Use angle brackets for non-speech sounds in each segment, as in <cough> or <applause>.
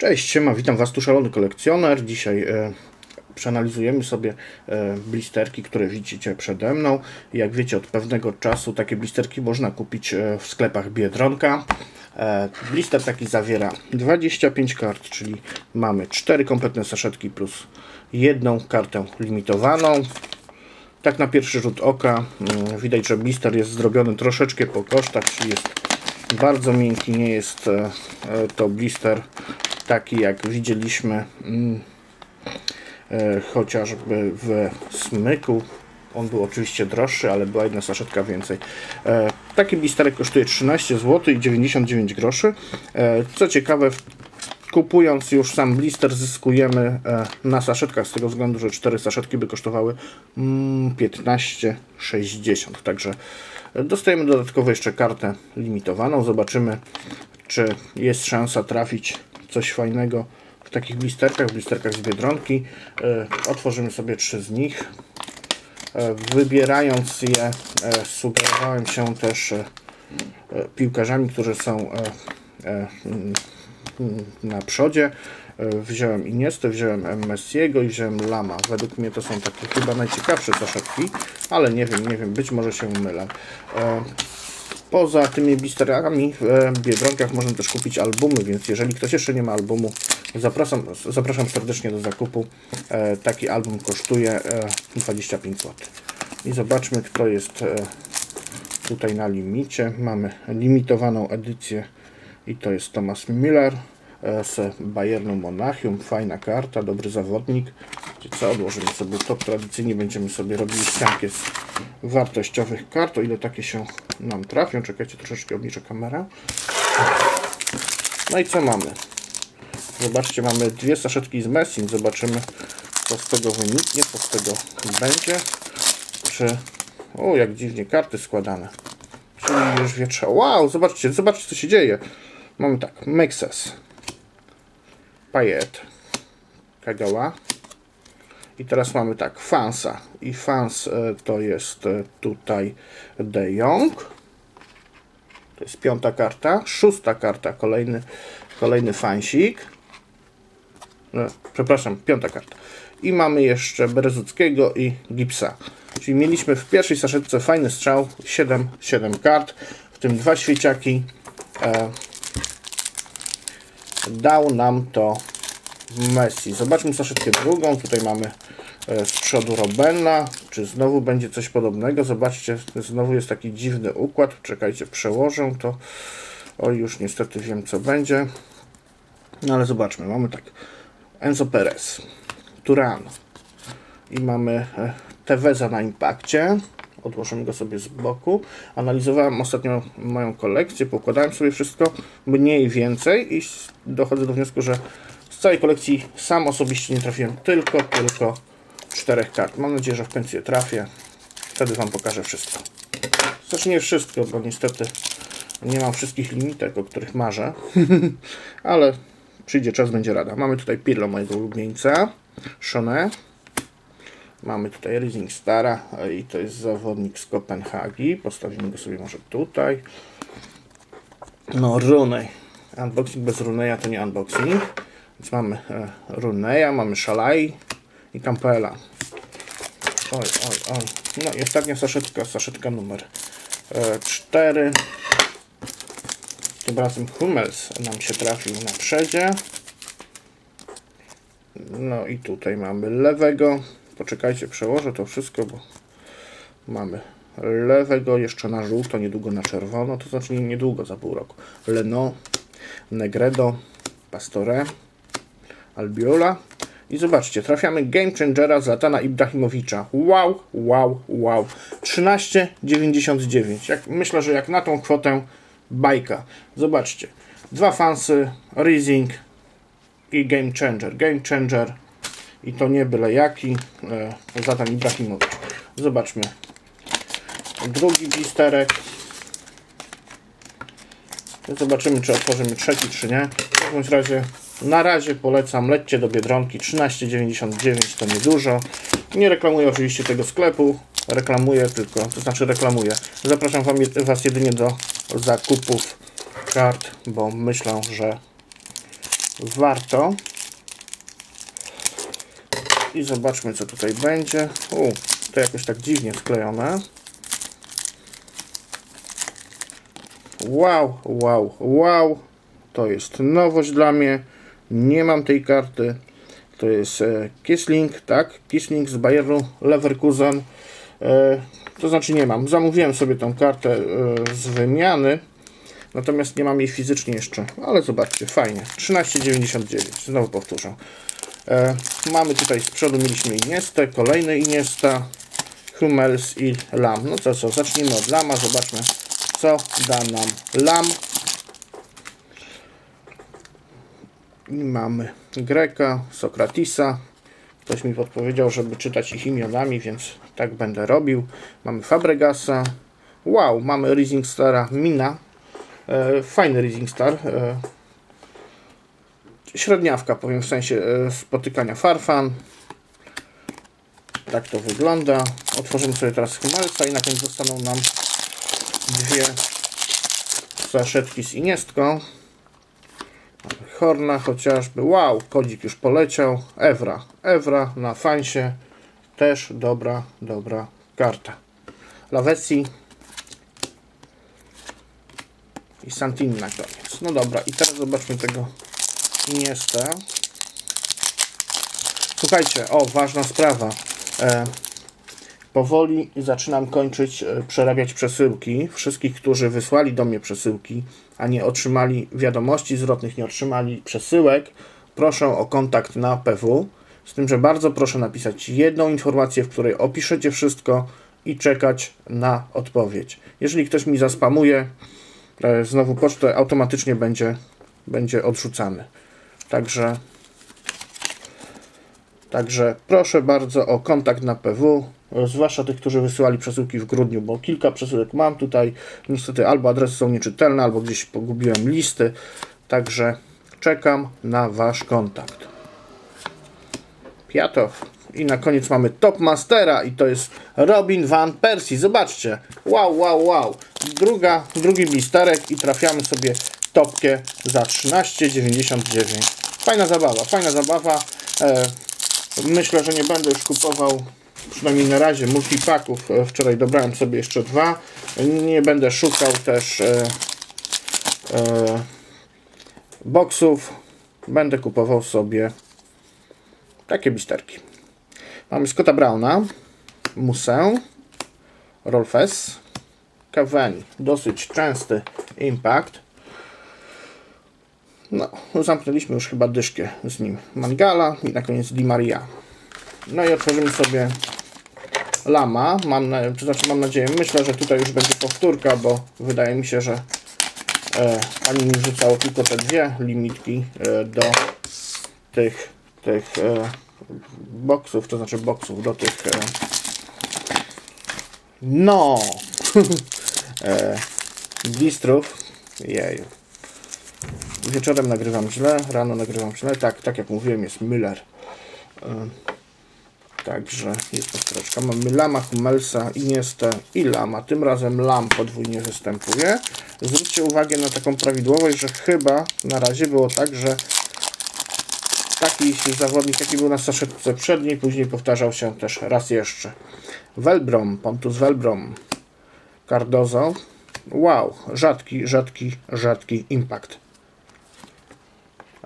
Cześć, siema, witam Was, tu Szalony Kolekcjoner. Dzisiaj e, przeanalizujemy sobie e, blisterki, które widzicie przede mną. Jak wiecie, od pewnego czasu takie blisterki można kupić e, w sklepach Biedronka. E, blister taki zawiera 25 kart, czyli mamy 4 kompletne saszetki plus jedną kartę limitowaną. Tak na pierwszy rzut oka mm, widać, że blister jest zrobiony troszeczkę po kosztach, czyli jest bardzo miękki, nie jest e, e, to blister taki jak widzieliśmy mm, e, chociażby w smyku. On był oczywiście droższy, ale była jedna saszetka więcej. Taki blisterek kosztuje 13 zł i 99 groszy. Co ciekawe, kupując już sam blister zyskujemy na saszetkach z tego względu, że 4 saszetki by kosztowały 15,60 mm, także dostajemy dodatkowo jeszcze kartę limitowaną zobaczymy czy jest szansa trafić coś fajnego w takich blisterkach, w blisterkach z Biedronki e, otworzymy sobie trzy z nich e, wybierając je e, sugerowałem się też piłkarzami, którzy są na przodzie. Wziąłem Iniestę, wziąłem Messiego i wziąłem Lama. Według mnie to są takie chyba najciekawsze saszetki, ale nie wiem, nie wiem, być może się mylę. Poza tymi blisterami w Biedronkach można też kupić albumy, więc jeżeli ktoś jeszcze nie ma albumu, zapraszam, zapraszam serdecznie do zakupu. Taki album kosztuje 25 zł. I zobaczmy, kto jest tutaj na limicie. Mamy limitowaną edycję i to jest Thomas Miller z Bayernu Monachium. Fajna karta, dobry zawodnik. Co, odłożymy sobie to. Tradycyjnie będziemy sobie robili ściankę z wartościowych kart, o ile takie się nam trafią. Czekajcie, troszeczkę obniżę kamerę. No i co mamy? Zobaczcie, mamy dwie saszetki z Messing. Zobaczymy, co z tego wyniknie, co z tego będzie. Czy... O, jak dziwnie karty składane. Czyli już wietrza. Wow, zobaczcie, zobaczcie, co się dzieje. Mamy tak, Mexes. Payet. Kagawa. I teraz mamy tak, Fansa. I Fans e, to jest e, tutaj De Jong. To jest piąta karta. Szósta karta, kolejny, kolejny fansik. No, przepraszam, piąta karta. I mamy jeszcze Berezuckiego i Gipsa. Czyli mieliśmy w pierwszej saszetce fajny strzał, 7, 7 kart, w tym dwa świeciaki. E, dał nam to Messi. Zobaczmy saszetkę drugą. Tutaj mamy e, z przodu Robena. Czy znowu będzie coś podobnego? Zobaczcie, znowu jest taki dziwny układ. Czekajcie, przełożę to. O, już niestety wiem, co będzie. No ale zobaczmy. Mamy tak Enzo Perez, Turan i mamy e, Teveza na impakcie. Odłożymy go sobie z boku. Analizowałem ostatnio moją kolekcję, pokładałem sobie wszystko mniej więcej i dochodzę do wniosku, że całej kolekcji sam osobiście nie trafiłem tylko, tylko czterech kart. Mam nadzieję, że w końcu je trafię. Wtedy Wam pokażę wszystko. Znaczy nie wszystko, bo niestety nie mam wszystkich limitek, o których marzę. <laughs> Ale przyjdzie czas, będzie rada. Mamy tutaj Pirlo, mojego ulubieńca. Shone. Mamy tutaj Rising Stara i to jest zawodnik z Kopenhagi. Postawimy go sobie może tutaj. No, Runej. Unboxing bez Runeja to nie unboxing. Więc mamy e, Runeya, mamy Szalai i Campela. Oj, oj, oj. No i ostatnia saszetka, saszetka numer 4. E, Tym razem Hummels nam się trafił na przedzie. No i tutaj mamy lewego. Poczekajcie, przełożę to wszystko, bo mamy lewego jeszcze na żółto, niedługo na czerwono, to znaczy niedługo, za pół roku. Leno, Negredo, Pastore, Albiola. I zobaczcie, trafiamy Game Changera Zlatana Ibrahimowicza. Wow, wow, wow. 13,99. Jak, myślę, że jak na tą kwotę bajka. Zobaczcie. Dwa fansy, Rising i Game Changer. Game Changer i to nie byle jaki. E, Zlatan Ibrahimowicz. Zobaczmy. Drugi blisterek. Zobaczymy, czy otworzymy trzeci, czy nie. W każdym razie na razie polecam, lećcie do Biedronki, 13,99 to niedużo. Nie reklamuję oczywiście tego sklepu, reklamuję tylko, to znaczy reklamuję. Zapraszam Was jedynie do zakupów kart, bo myślę, że warto. I zobaczmy, co tutaj będzie. U, to jakoś tak dziwnie sklejone. Wow, wow, wow. To jest nowość dla mnie. Nie mam tej karty. To jest e, Kissling, tak? Kissling z Bayernu Leverkusen. E, to znaczy nie mam. Zamówiłem sobie tą kartę e, z wymiany. Natomiast nie mam jej fizycznie jeszcze. Ale zobaczcie, fajnie. 13,99. Znowu powtórzę. Mamy tutaj z przodu mieliśmy Iniestę, kolejny Iniesta, Hummels i Lam. No to co, zacznijmy od Lama, zobaczmy co da nam Lam. I mamy Greka, Sokratisa. Ktoś mi podpowiedział, żeby czytać ich imionami, więc tak będę robił. Mamy Fabregasa. Wow, mamy Rising Stara Mina. E, fajny Rising Star. E, średniawka, powiem w sensie e, spotykania Farfan. Tak to wygląda. Otworzymy sobie teraz Hummelsa i na końcu zostaną nam dwie zaszetki z Iniestką. Horna chociażby. Wow, kodzik już poleciał. Evra. Evra na fansie. Też dobra, dobra karta. Lawecji. I Santini na koniec. No dobra, i teraz zobaczmy tego Iniestę. Słuchajcie, o, ważna sprawa. E, powoli zaczynam kończyć e, przerabiać przesyłki. Wszystkich, którzy wysłali do mnie przesyłki, a nie otrzymali wiadomości zwrotnych, nie otrzymali przesyłek, proszę o kontakt na PW. Z tym, że bardzo proszę napisać jedną informację, w której opiszecie wszystko i czekać na odpowiedź. Jeżeli ktoś mi zaspamuje, e, znowu pocztę automatycznie będzie, będzie odrzucany. Także, także proszę bardzo o kontakt na PW, zwłaszcza tych, którzy wysyłali przesyłki w grudniu, bo kilka przesyłek mam tutaj. Niestety albo adresy są nieczytelne, albo gdzieś pogubiłem listy. Także czekam na Wasz kontakt. Piatow. I na koniec mamy Top Mastera i to jest Robin Van Persie. Zobaczcie. Wow, wow, wow. Druga, drugi blisterek i trafiamy sobie topkę za 13,99. Fajna zabawa, fajna zabawa. E, myślę, że nie będę już kupował przynajmniej na razie multipaków. E, wczoraj dobrałem sobie jeszcze dwa. Nie będę szukał też e, e, boksów. Będę kupował sobie takie bisterki. Mamy Scotta Browna, Musę, Rolfes, Cavani. Dosyć częsty impact. No, zamknęliśmy już chyba dyszkę z nim. Mangala i na koniec Di Maria. No i otworzymy sobie Lama. Mam, na, to znaczy mam nadzieję, myślę, że tutaj już będzie powtórka, bo wydaje mi się, że e, pani mi wrzucało tylko te dwie limitki e, do tych, tych e, boksów, to znaczy boksów do tych e, no <laughs> e, blistrów. Jeju. Wieczorem nagrywam źle, rano nagrywam źle. Tak, tak jak mówiłem, jest Müller. E, także jest powtórka. Mamy Lama, Hummelsa, Iniesta i Lama. Tym razem Lam podwójnie występuje. Zwróćcie uwagę na taką prawidłowość, że chyba na razie było tak, że taki zawodnik, jaki był na saszetce przedniej, później powtarzał się też raz jeszcze. Welbrom, Pontus Welbrom, Cardozo. Wow, rzadki, rzadki, rzadki impact.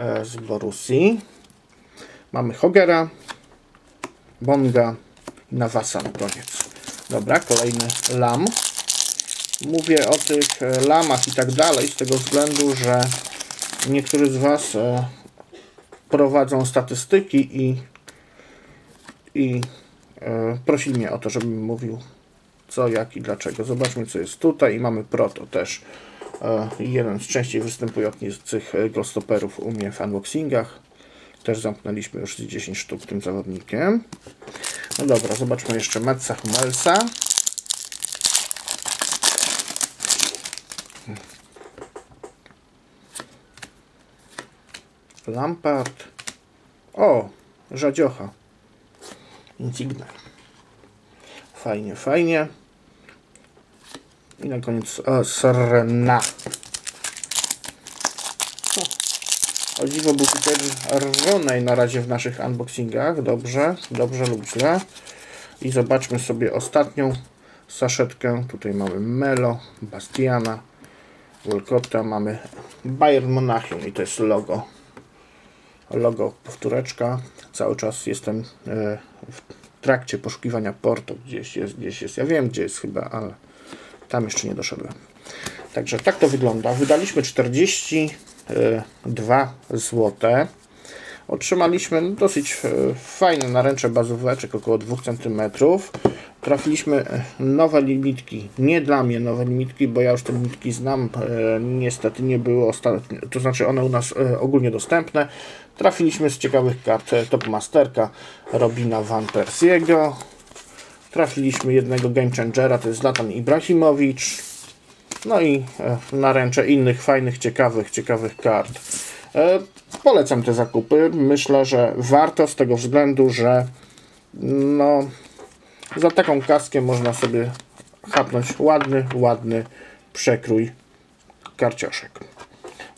E, z Borussii. Mamy Hogera, Bonga i Nawasa na koniec. Dobra, kolejny lam. Mówię o tych e, lamach i tak dalej z tego względu, że niektórzy z Was e, prowadzą statystyki i, i prosili mnie o to, żebym mówił co, jak i dlaczego. Zobaczmy, co jest tutaj. I mamy Proto też. E, jeden z częściej występujących glowstopperów u mnie w unboxingach. Też zamknęliśmy już 10 sztuk tym zawodnikiem. No dobra, zobaczmy jeszcze Metsa Hummelsa. Lampard. O, Żadziocha. Insigne. Fajnie, fajnie. I na koniec o, Serena. O dziwo bukiter rwonej na razie w naszych unboxingach. Dobrze, dobrze lub źle. I zobaczmy sobie ostatnią saszetkę. Tutaj mamy Melo, Bastiana, Wolcota, mamy Bayern Monachium i to jest logo. Logo, powtóreczka. Cały czas jestem e, w trakcie poszukiwania portu. Gdzieś jest, gdzieś jest. Ja wiem gdzie jest chyba, ale tam jeszcze nie doszedłem. Także tak to wygląda. Wydaliśmy 42 zł. Otrzymaliśmy dosyć e, fajne naręcze bazóweczek, około 2 cm. Trafiliśmy e, nowe limitki. Nie dla mnie nowe limitki, bo ja już te limitki znam. E, niestety nie były ostatnio, to znaczy one u nas ogólnie dostępne. Trafiliśmy z ciekawych kart Topmasterka Robina Van Persiego. Trafiliśmy jednego Game Changera, to jest Zlatan Ibrahimowicz. No i naręcze innych fajnych, ciekawych, ciekawych kart. Polecam te zakupy. Myślę, że warto z tego względu, że no, za taką kaskę można sobie chapnąć ładny, ładny przekrój karcioszek.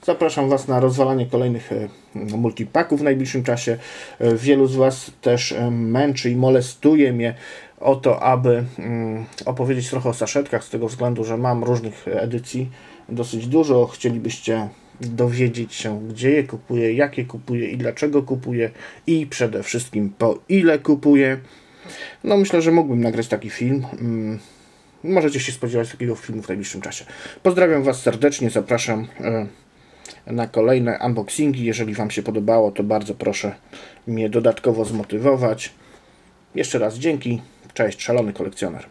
Zapraszam Was na rozwalanie kolejnych e, multipaków w najbliższym czasie. E, wielu z Was też e, męczy i molestuje mnie o to, aby mm, opowiedzieć trochę o saszetkach, z tego względu, że mam różnych edycji dosyć dużo. Chcielibyście dowiedzieć się, gdzie je kupuję, jakie kupuję i dlaczego kupuję i przede wszystkim po ile kupuję. No myślę, że mógłbym nagrać taki film. Mm, możecie się spodziewać takiego filmu w najbliższym czasie. Pozdrawiam Was serdecznie, zapraszam e, na kolejne unboxingi. Jeżeli Wam się podobało, to bardzo proszę mnie dodatkowo zmotywować. Jeszcze raz dzięki. Cześć, szalony kolekcjoner.